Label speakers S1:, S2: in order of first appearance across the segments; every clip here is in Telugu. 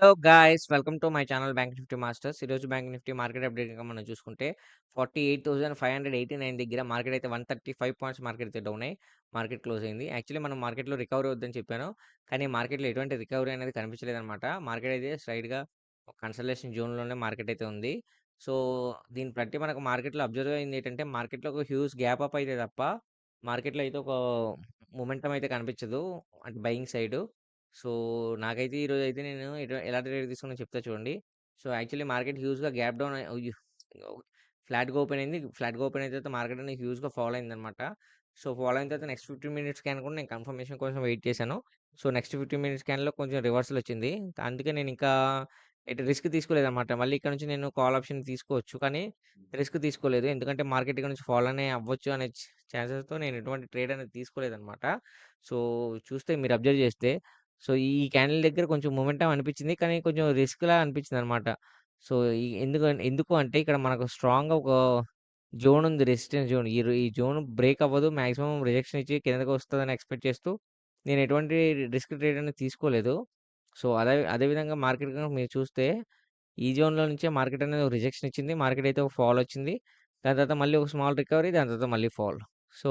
S1: Hello guys welcome to my channel bank Nifty masters. ఈరోజు బ్యాంక్ నిఫ్టీ మార్కెట్ అప్డేట్గా మనం చూసుకుంటే forty eight thousand five hundred eighty nine దగ్గర మార్కెట్ అయితే one thirty five points market అయితే డౌన్ అయ్యి మార్కెట్ క్లోజ్ అయింది. యాక్చువల్లీ మనం మార్కెట్లో రికవరీ అవుద్దని చెప్పాను కానీ మార్కెట్లో ఎటువంటి రికవరీ అనేది కనిపించలేదు అనమాట మార్కెట్ అయితే స్ట్రైట్గా కన్సల్టేషన్ జోన్లోనే మార్కెట్ అయితే ఉంది. సో దీన్ని బట్టి మనకు మార్కెట్లో అబ్జర్వ్ అయింది ఏంటంటే మార్కెట్లో ఒక హ్యూజ్ గ్యాప్ అప్ అయితే తప్ప మార్కెట్లో అయితే ఒక మొమెంటం అయితే కనిపించదు అంటే బయింగ్ సైడ్. సో నాకైతే ఈరోజు అయితే నేను ఎలాంటి రేట్ తీసుకున్నా చెప్తా చూడండి. సో యాక్చువల్లీ మార్కెట్ హ్యూజ్గా గ్యాప్ డౌన్ ఫ్లాట్గా ఓపెన్ అయింది. ఫ్లాట్గా ఓపెన్ అయిన తర్వాత మార్కెట్ అనేది హ్యూజ్గా ఫాలో అయింది అనమాట సో ఫాలో అయిన తర్వాత నెక్స్ట్ ఫిఫ్టీన్ మినిట్స్ క్యాన్ కూడా నేను కన్ఫర్మేషన్ కోసం వెయిట్ చేశాను. సో నెక్స్ట్ ఫిఫ్టీన్ మినిట్స్ క్యాన్లో కొంచెం రివర్సల్ వచ్చింది. అందుకే నేను ఇంకా ఎటు రిస్క్ తీసుకోలేదన్నమాట. మళ్ళీ ఇక్కడ నుంచి నేను కాల్ ఆప్షన్ తీసుకోవచ్చు. కానీ రిస్క్ తీసుకోలేదు. ఎందుకంటే మార్కెట్ ఇక్కడ నుంచి ఫాలో అనే అవ్వచ్చు అనే ఛాన్సెస్తో నేను ఎటువంటి ట్రేడ్ అనేది తీసుకోలేదన్నమాట. సో చూస్తే మీరు అబ్జర్వ్ చేస్తే సో ఈ క్యాండిల్ దగ్గర కొంచెం మొమెంటం అనిపించింది కానీ కొంచెం రిస్క్‌లా అనిపించింది అనమాట. సో ఈ ఎందుకు ఎందుకు అంటే ఇక్కడ మనకు స్ట్రాంగ్‌గా ఒక జోన్ ఉంది రెసిస్టెన్స్ జోన్. ఈ ఈ జోన్ బ్రేక్ అవ్వదు. మాక్సిమం రిజెక్షన్ ఇచ్చి కిందకి వస్తుందని ఎక్స్‌పెక్ట్ చేస్తూ నేను ఎటువంటి రిస్క్ ట్రేడ్ అనేది తీసుకోలేదు. సో అదే అదే విధంగా మార్కెట్ గనుక మీరు చూస్తే ఈ జోన్‌లో నుంచే మార్కెట్ అనేది ఒక రిజెక్షన్ ఇచ్చింది. మార్కెట్ అయితే ఒక ఫాల్ వచ్చింది. దాని తర్వాత మళ్ళీ ఒక స్మాల్ రికవరీ దాని తర్వాత మళ్ళీ ఫాల్. సో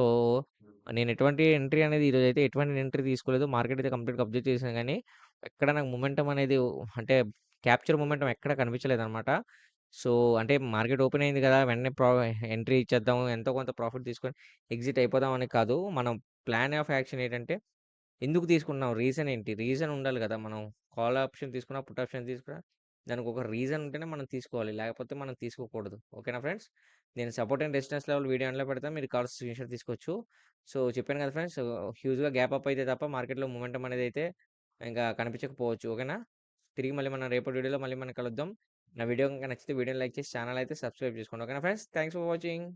S1: నేను ఎటువంటి ఎంట్రీ అనేది ఈరోజైతే ఎటువంటి ఎంట్రీ తీసుకోలేదు. మార్కెట్ అయితే కంప్లీట్‌గా అబ్జర్వ్ చేశాను కానీ ఎక్కడ నాకు మొమెంటం అనేది అంటే క్యాప్చర్ మొమెంటం ఎక్కడ కనిపించలేదు అనమాట సో అంటే మార్కెట్ ఓపెన్ అయింది కదా! వెంటనే ప్రా ఎంట్రీ ఇచ్చేద్దాం. ఎంతో కొంత ప్రాఫిట్ తీసుకొని ఎగ్జిట్ అయిపోదాం అని కాదు. మనం ప్లాన్ ఆఫ్ యాక్షన్ ఏంటంటే ఎందుకు తీసుకున్నాం? రీజన్ ఏంటి? రీజన్ ఉండాలి కదా! మనం కాల్ ఆప్షన్ తీసుకున్నా, పుట్ ఆప్షన్ తీసుకున్నా దానికి ఒక రీజన్ ఉంటేనే మనం తీసుకోవాలి. లేకపోతే మనం తీసుకోకూడదు. ఓకేనా ఫ్రెండ్స్? నేను support and resistance level video అందులో పెడతాను. మీరు కాల్ స్క్రీన్ షాట్ తీసుకోవచ్చు. సో చెప్పాను కదా ఫ్రెండ్స్ హ్యూజ్‌గా గ్యాప్ అప్ అయితే తప్ప మార్కెట్‌లో మూమెంటం అనేది అయితే ఇంకా కనిపించకపోవచ్చు. ఓకేనా? తిరిగి మళ్ళీ మనం రేపటి వీడియోలో మళ్ళీ మనం కలుద్దాం. నా వీడియో కనుక నచ్చితే వీడియోని లైక్ చేసి ఛానల్ అయితే సబ్స్క్రైబ్ చేసుకోండి. ఓకేనా ఫ్రెండ్స్? Thanks for watching.